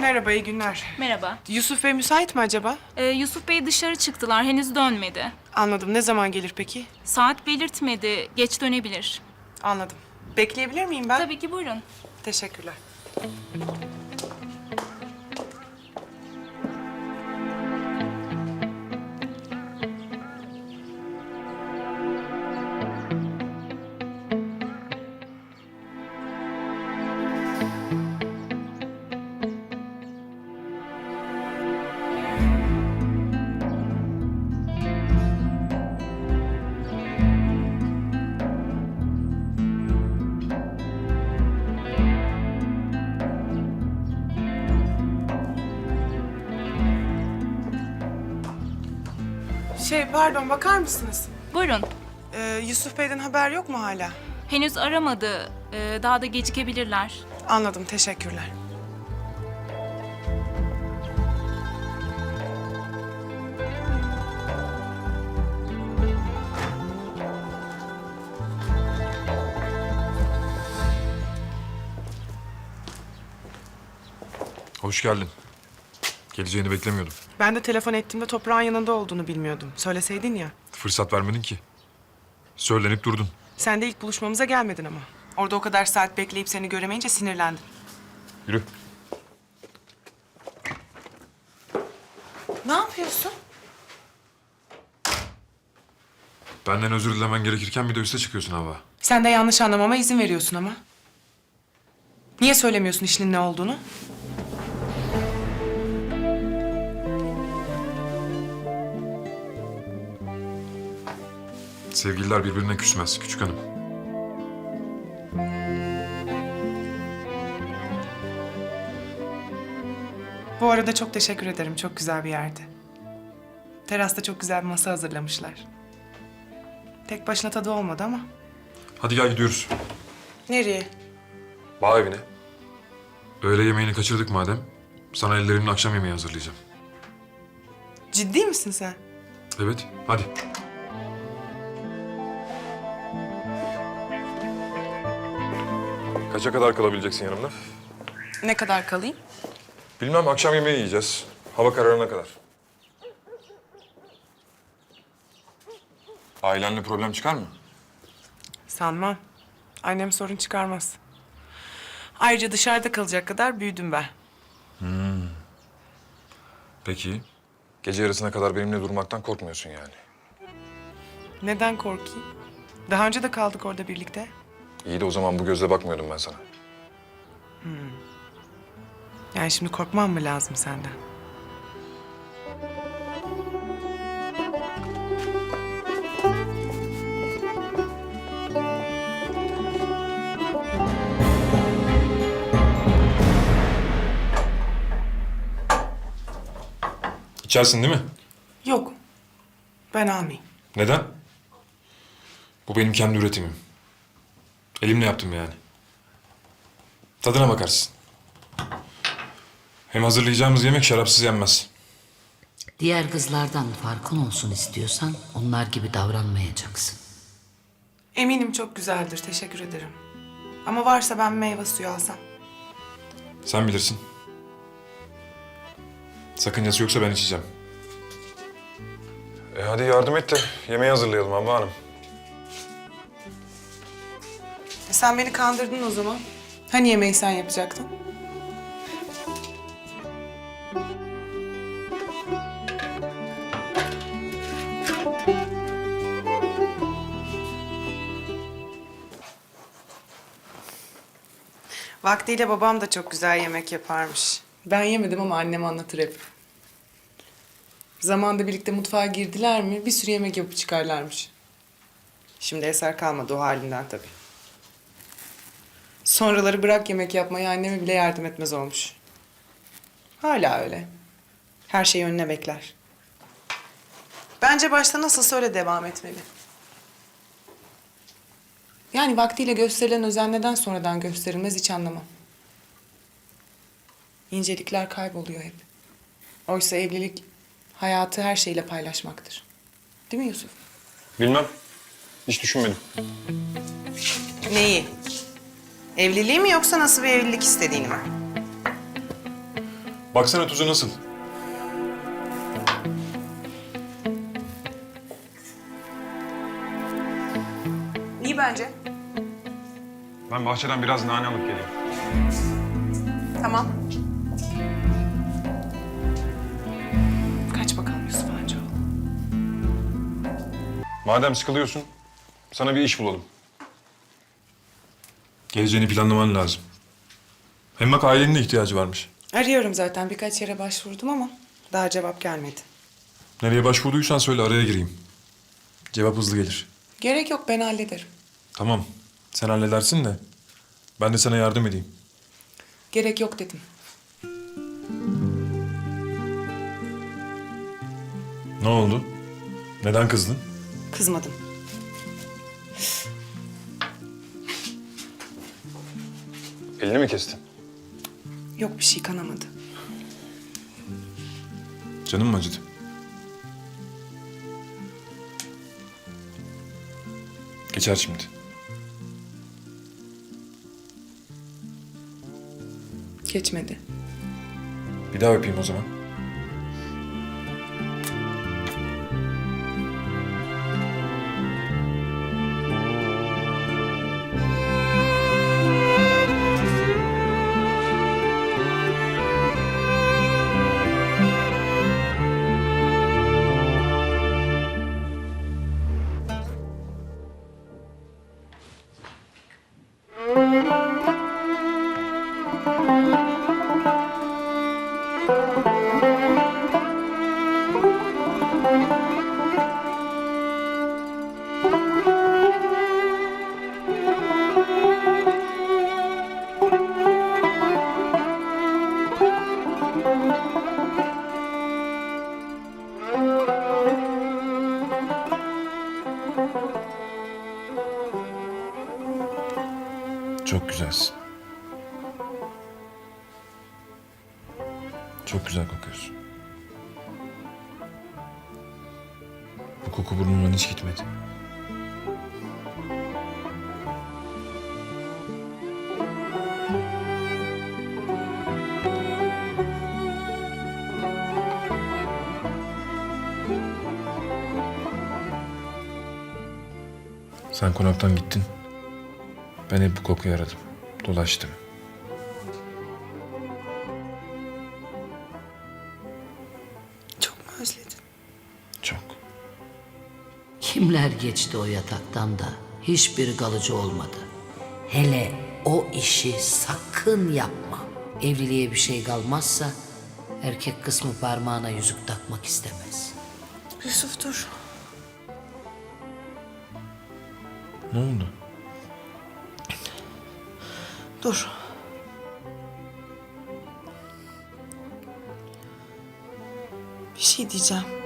Merhaba, iyi günler. Merhaba. Yusuf Bey müsait mi acaba? Ee, Yusuf Bey dışarı çıktılar. Henüz dönmedi. Anladım. Ne zaman gelir peki? Saat belirtmedi. Geç dönebilir. Anladım. Bekleyebilir miyim ben? Tabii ki buyurun. Teşekkürler. Şey, pardon, bakar mısınız? Buyurun. Ee, Yusuf Bey'den haber yok mu hala? Henüz aramadı. Ee, daha da gecikebilirler. Anladım, teşekkürler. Hoş geldin. Geleceğini beklemiyordum. Ben de telefon ettiğimde toprağın yanında olduğunu bilmiyordum. Söyleseydin ya. Fırsat vermedin ki. Söylenip durdun. Sen de ilk buluşmamıza gelmedin ama. Orada o kadar saat bekleyip seni göremeyince sinirlendim. Yürü. Ne yapıyorsun? Benden özür dilemen gerekirken bir de üste çıkıyorsun hava. Sen de yanlış anlamama izin veriyorsun ama. Niye söylemiyorsun işinin ne olduğunu? Sevgililer birbirine küsmez küçük hanım. Bu arada çok teşekkür ederim. Çok güzel bir yerdi. Terasta çok güzel bir masa hazırlamışlar. Tek başına tadı olmadı ama. Hadi gel gidiyoruz. Nereye? Bağ evine. Öğle yemeğini kaçırdık madem. Sana ellerimle akşam yemeği hazırlayacağım. Ciddi misin sen? Evet, hadi. Kaça kadar kalabileceksin yanımda? Ne kadar kalayım? Bilmem, akşam yemeği yiyeceğiz. Hava kararına kadar. Ailenle problem çıkar mı? Sanmam. Annem sorun çıkarmaz. Ayrıca dışarıda kalacak kadar büyüdüm ben. Peki. Gece yarısına kadar benimle durmaktan korkmuyorsun yani. Neden korkayım? Daha önce de kaldık orada birlikte. İyi de o zaman bu gözle bakmıyordum ben sana. Yani şimdi korkmam mı lazım senden? İçersin değil mi? Yok. Ben almayayım. Neden? Bu benim kendi üretimim. Elimle yaptım yani. Tadına bakarsın. Hem hazırlayacağımız yemek şarapsız yenmez. Diğer kızlardan farkın olsun istiyorsan onlar gibi davranmayacaksın. Eminim çok güzeldir. Teşekkür ederim. Ama varsa ben meyve suyu alsam. Sen bilirsin. Sakıncası yoksa ben içeceğim. E hadi yardım et de yemeği hazırlayalım Abba Hanım. E sen beni kandırdın o zaman. Hani yemeği sen yapacaktın? Vaktiyle babam da çok güzel yemek yaparmış. Ben yemedim ama annem anlatır hep. Zamanında birlikte mutfağa girdiler mi bir sürü yemek yapıp çıkarlarmış. Şimdi eser kalmadı o halinden tabii. Sonraları bırak yemek yapmayı anneme bile yardım etmez olmuş. Hala öyle. Her şeyi önüne bekler. Bence başta nasılsa öyle devam etmeli. Yani vaktiyle gösterilen özen neden sonradan gösterilmez hiç anlamam. İncelikler kayboluyor hep. Oysa evlilik hayatı her şeyle paylaşmaktır. Değil mi Yusuf? Bilmem. Hiç düşünmedim. Neyi? Evliliği mi yoksa nasıl bir evlilik istediğini mi? Baksana tuzu nasıl? İyi bence. Ben bahçeden biraz nane alıp geleyim. Tamam. Kaç bakalım Yusuf Hancıoğlu. Madem sıkılıyorsun, sana bir iş bulalım. Geleceğini planlaman lazım. Hem bak ailenin de ihtiyacı varmış. Arıyorum zaten. Birkaç yere başvurdum ama daha cevap gelmedi. Nereye başvurduysan söyle araya gireyim. Cevap hızlı gelir. Gerek yok ben hallederim. Tamam, sen halledersin de ben de sana yardım edeyim. Gerek yok dedim. Ne oldu? Neden kızdın? Kızmadım. Elini mi kestin? Yok bir şey kanamadı. Canım mı acıdı? Geçer şimdi. Geçmedi. Bir daha öpeyim o zaman. Çok Çok güzel kokuyorsun. Bu koku burnumdan hiç gitmedi. Sen konaktan gittin. Ben hep bu kokuyu aradım. Dolaştım. Özledin? Çok. Kimler geçti o yataktan da hiçbir kalıcı olmadı. Hele o işi sakın yapma. Evliliğe bir şey kalmazsa erkek kısmı parmağına yüzük takmak istemez. Yusuf dur. Ne oldu? Dur. Bir şey diyeceğim.